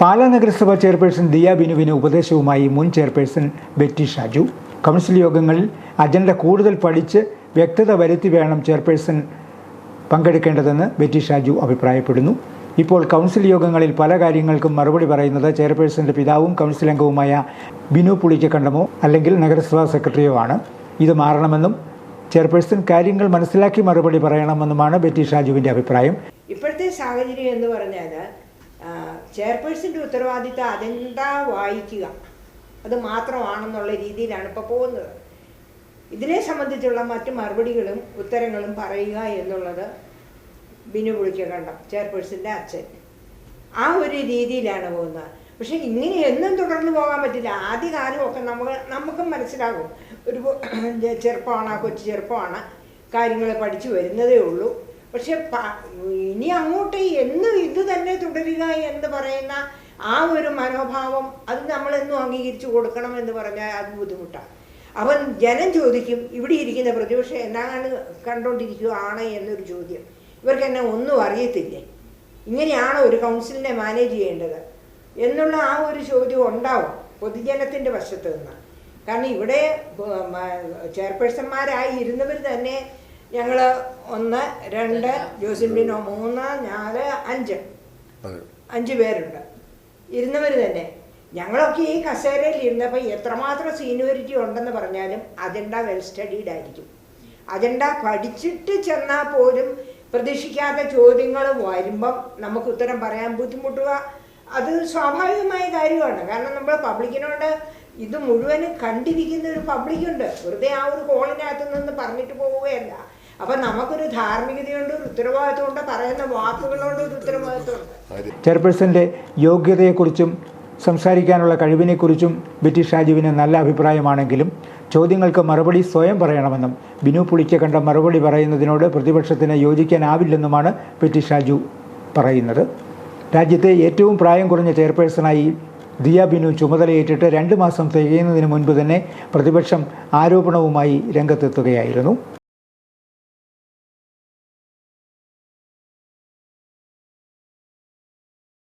പാലാ നഗരസഭ ചെയർപേഴ്സൺ ദിയ ബിനുവിന് ഉപദേശവുമായി മുൻ ചെയർപേഴ്സൺ ബെറ്റി ഷാജു. കൗൺസിൽ യോഗങ്ങളിൽ അജണ്ട കൂടുതൽ പഠിച്ച് വ്യക്തത വരുത്തി വേണം ചെയർപേഴ്സൺ പങ്കെടുക്കേണ്ടതെന്ന് ബെറ്റി ഷാജു അഭിപ്രായപ്പെടുന്നു. ഇപ്പോൾ കൗൺസിൽ യോഗങ്ങളിൽ പല കാര്യങ്ങൾക്കും മറുപടി പറയുന്നത് ചെയർപേഴ്സന്റെ പിതാവും കൗൺസിൽ അംഗവുമായ ബിനു പുളിക്കക്കണ്ടമോ അല്ലെങ്കിൽ നഗരസഭാ സെക്രട്ടറിയോ ആണ്. ഇത് മാറണമെന്നും ചെയർപേഴ്സൺ കാര്യങ്ങൾ മനസ്സിലാക്കി മറുപടി പറയണമെന്നുമാണ് ബെറ്റി ഷാജുവിന്റെ അഭിപ്രായം. ഇപ്പോഴത്തെ സാഹചര്യം എന്ന് പറഞ്ഞാൽ ചെയർപേഴ്സന്റെ ഉത്തരവാദിത്തം അതെന്താ വായിക്കുക? അത് മാത്രമാണെന്നുള്ള രീതിയിലാണ് ഇപ്പോൾ പോകുന്നത്. ഇതിനെ സംബന്ധിച്ചുള്ള മറ്റ് മറുപടികളും ഉത്തരങ്ങളും പറയുക എന്നുള്ളത് ബിനു പുളിക്കകണ്ടം ചെയർപേഴ്സന്റെ അച്ഛൻ. ആ ഒരു രീതിയിലാണ് പോകുന്നത്. പക്ഷെ ഇങ്ങനെ എന്നും തുടർന്ന് പോകാൻ പറ്റില്ല. ആദ്യകാലമൊക്കെ നമുക്ക് നമുക്കും മനസ്സിലാകും. ഒരു ചെറുപ്പമാണ് കൊച്ചു ചെറുപ്പമാണ്. കാര്യങ്ങൾ പഠിച്ചു വരുന്നതേ ഉള്ളൂ. പക്ഷെ ഇനി അങ്ങോട്ട് എന്നും ഇത് തന്നെ തുടരുക എന്ന് പറയുന്ന ആ ഒരു മനോഭാവം അത് നമ്മളെന്നും അംഗീകരിച്ചു കൊടുക്കണം എന്ന് പറഞ്ഞാൽ അത് ബുദ്ധിമുട്ടാണ്. അവൻ ജനം ചോദിക്കും ഇവിടെ ഇരിക്കുന്ന പ്രതിപക്ഷം എന്നാണ് കണ്ടുകൊണ്ടിരിക്കുകയാണ് എന്നൊരു ചോദ്യം. ഇവർക്ക് എന്നെ ഒന്നും അറിയത്തില്ലേ. ഇങ്ങനെയാണോ ഒരു കൗൺസിലിനെ മാനേജ് ചെയ്യേണ്ടത് എന്നുള്ള ആ ഒരു ചോദ്യം ഉണ്ടാവും പൊതുജനത്തിന്റെ വശത്ത് നിന്ന്. കാരണം ഇവിടെ ചെയർപേഴ്സന്മാരായി ഇരുന്നവർ തന്നെ ഞങ്ങൾ ഒന്ന് രണ്ട് ജോസിൻഡിനോ മൂന്ന് നാല് അഞ്ച്. അഞ്ച് പേരുണ്ട്. ഇരുന്നവർ തന്നെ. ഞങ്ങളൊക്കെ ഈ കസേരയിൽ ഇരുന്നപ്പോൾ എത്രമാത്രം സീനിയോറിറ്റി ഉണ്ടെന്ന് പറഞ്ഞാലും അജണ്ട വെൽ സ്റ്റഡീഡ് ആയിരിക്കും. അജണ്ട പഠിച്ചിട്ട് ചെന്നാൽ പോലും പ്രതീക്ഷിക്കാത്ത ചോദ്യങ്ങൾ വരുമ്പം നമുക്ക് ഉത്തരം പറയാൻ ബുദ്ധിമുട്ടുക. അത് സ്വാഭാവികമായ കാര്യമാണ്. കാരണം നമ്മൾ പബ്ലിക്കിനോട് ഇത് മുഴുവനും കണ്ടിരിക്കുന്ന ഒരു പബ്ലിക്കുണ്ട്. വെറുതെ ആ ഒരു ഹോളിനകത്ത് നിന്ന് പറഞ്ഞിട്ട് പോവുകയല്ല. അപ്പം നമുക്കൊരു ധാർമ്മികതയുണ്ട് ഒരു ഉത്തരവാദിത്വമുണ്ട് പറയുന്ന വാക്കുകളുണ്ട് ഒരു ഉത്തരവാദിത്വമുണ്ട് ചെയർപേഴ്സന്റെ യോഗ്യതയെക്കുറിച്ചും സംസാരിക്കാനുള്ള കഴിവിനെക്കുറിച്ചും ബ്രിട്ടീഷ് രാജുവിന് നല്ല അഭിപ്രായമാണെങ്കിലും ചോദ്യങ്ങൾക്ക് മറുപടി സ്വയം പറയണമെന്നും ബിനു പുളിക്ക കണ്ട മറുപടി പറയുന്നതിനോട് പ്രതിപക്ഷത്തിന് യോജിക്കാനാവില്ലെന്നുമാണ് ബ്രിട്ടീഷ് രാജു പറയുന്നത്. രാജ്യത്തെ ഏറ്റവും പ്രായം കുറഞ്ഞ ചെയർപേഴ്സണായി ദിയ ബിനു ചുമതലയേറ്റിട്ട് രണ്ട് മാസം തികയുന്നതിന് മുൻപ് തന്നെ പ്രതിപക്ഷം ആരോപണവുമായി രംഗത്തെത്തുകയായിരുന്നു.